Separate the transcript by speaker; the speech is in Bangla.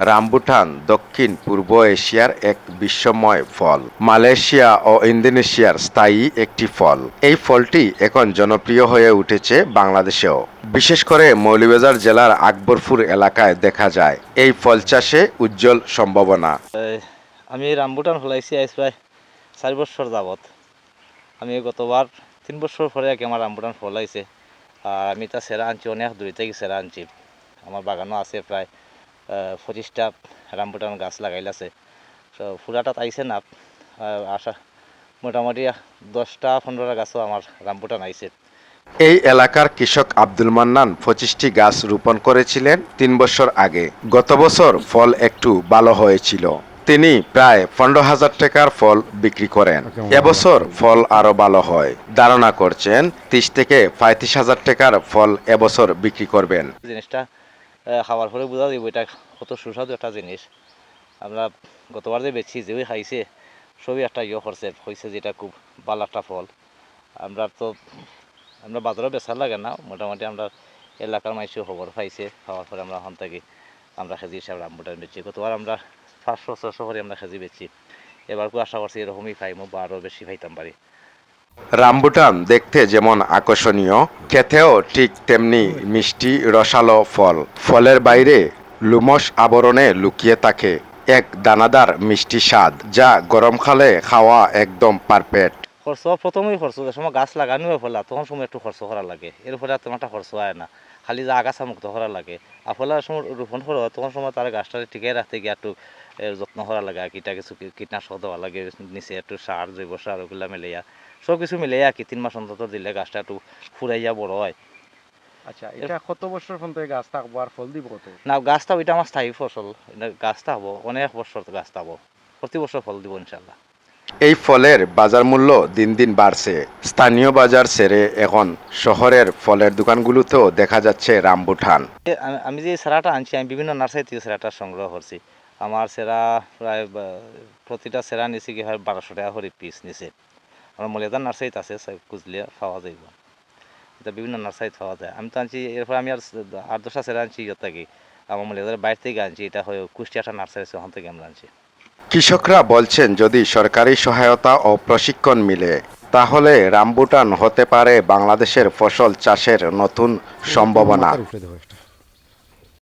Speaker 1: রামবুটান দক্ষিণ পূর্ব এশিয়ার এক বিশ্বময় ফল। মালয়েশিয়া ও ইন্দোনেশিয়ার স্থায়ী একটি ফল। এই ফলটি এখন জনপ্রিয় হয়ে উঠেছে বাংলাদেশেও। বিশেষ করে মৌলভীবাজার জেলার আকবরপুর এলাকায় দেখা যায়। এই ফল চাষে উজ্জ্বল সম্ভাবনা।
Speaker 2: আমি রামবুটান ফলাইছি আজ প্রায় চারি বছর যাবত আমি গতবার তিন বছর পরে কি আমার রামবুটান ফলাইছে আর আমি তা সেরা আনছি, অনেক দূরে থেকে সেরা আনছি। আমার বাগানও আছে প্রায় পঁচিশটা রামবুটান গাছ লাগাইল আছে তো ফুরাটাত আইছে না। আশা মোটামুটি দশটা পনেরোটা গাছও আমার রামবুটান আইছে।
Speaker 1: এই এলাকার কৃষক আব্দুল মান্নান পঁচিশটি গাছ রোপণ করেছিলেন তিন বছর আগে। গত বছর ফল একটু ভালো হয়েছিল। তিনি প্রায় পনেরো হাজার টাকার ফল বিক্রি করেন। এবছর ফল আরও ভালো হয়। ধারণা করছেন তিরিশ থেকে পঁয়ত্রিশ হাজার টাকার ফল এবছর বিক্রি করবেন।
Speaker 2: জিনিসটা খাওয়ার পরে বোঝা যাবে এটা কত সুস্বাদু একটা জিনিস। আমরা গতবার যে বেছি যে খাইছে, সবই একটা ইয়ে করছে হয়েছে যেটা খুব ভালো একটা ফল। আমরা তো, আমরা বাজারে বেচার লাগে না, মোটামুটি আমরা এলাকার মানুষও খবর পাইছে, খাওয়ার পরে আমরা ওখান থেকে আমরা খেজি হিসাবে রামবুটান বেচি গতবার আমরা পাঁচশো ছশো করে আমরা খেজি বেচি এবার খুব আশা করছি এরকমই পাইমো বা আরও বেশি পাইতাম পারি।
Speaker 1: রামবুটান দেখতে যেমন আকর্ষণীয় খেতেও ঠিক তেমনি মিষ্টি রসালো ফল। ফলের বাইরে লুমস আবরণে লুকিয়ে থাকে এক দানাদার মিষ্টি স্বাদ, যা গরমকালে খাওয়া একদম পারফেক্ট।
Speaker 2: খরচ প্রথমেই খরচ সময় গাছ লাগানো ফলা, তখন সময় একটু খরচ করা লাগে। এর ফলে তেমন একটা খরচ হয় না। খালি যে আগাছা মুক্ত করা লাগে। আর ফলে সময় রোপণ করা তখন সময় তার গাছটা টিকে রাখতে গিয়ে একটু যত্ন করা লাগে কিটা কিছু কীটনাশক দেওয়া লাগে নিচে একটু সার জৈব সার ওগুলা মিলাইয়া। সব কিছু মিলাইয়া কি তিন মাস অন্তত দিলে গাছটা একটু ফুরাইয়া বড় হয়।
Speaker 3: আচ্ছা এটা কত বছর পর্যন্ত গাছ থাকব আর ফল দিব কত?
Speaker 2: না গাছটা ওইটা আমার স্থায়ী ফসল গাছটা হব অনেক বছর গাছটা হব। প্রতি বছর ফল দিব ইনশাল্লাহ
Speaker 1: এই ফলের বাজার মূল্য দিন দিন বাড়ছে। স্থানীয় বাজার ছেড়ে এখন শহরের ফলের দোকানগুলোতেও দেখা যাচ্ছে রামবুঠান।
Speaker 2: আমি- যে সেরাটা আনছি, আমি বিভিন্ন নার্সারি থেকে সেরাটা সংগ্রহ করছি। আমার সেরা প্রায় প্রতিটা সেরা নিচে কি হয় বারোশো টাকা করে পিস নিচে আমার মলিয়াদার নার্সারিতে আছে খুঁজলে পাওয়া যাইব। এটা বিভিন্ন নার্সারিতে পাওয়া যায়। আমি তো আনছি, এরপর আমি আর আট দশটা সেরা আনছি ইয়ে থেকে আমার মলিয়াদার বাইরে থেকে আনছি, এটা হয় কুষ্টিয়াটা নার্সারি আছে, ওখান থেকে আমরা আনছি।
Speaker 1: কৃষকরা বলছেন, যদি সরকারি সহায়তা ও প্রশিক্ষণ মিলে, তাহলে রামবুটান হতে পারে বাংলাদেশের ফসল চাষের নতুন সম্ভাবনা।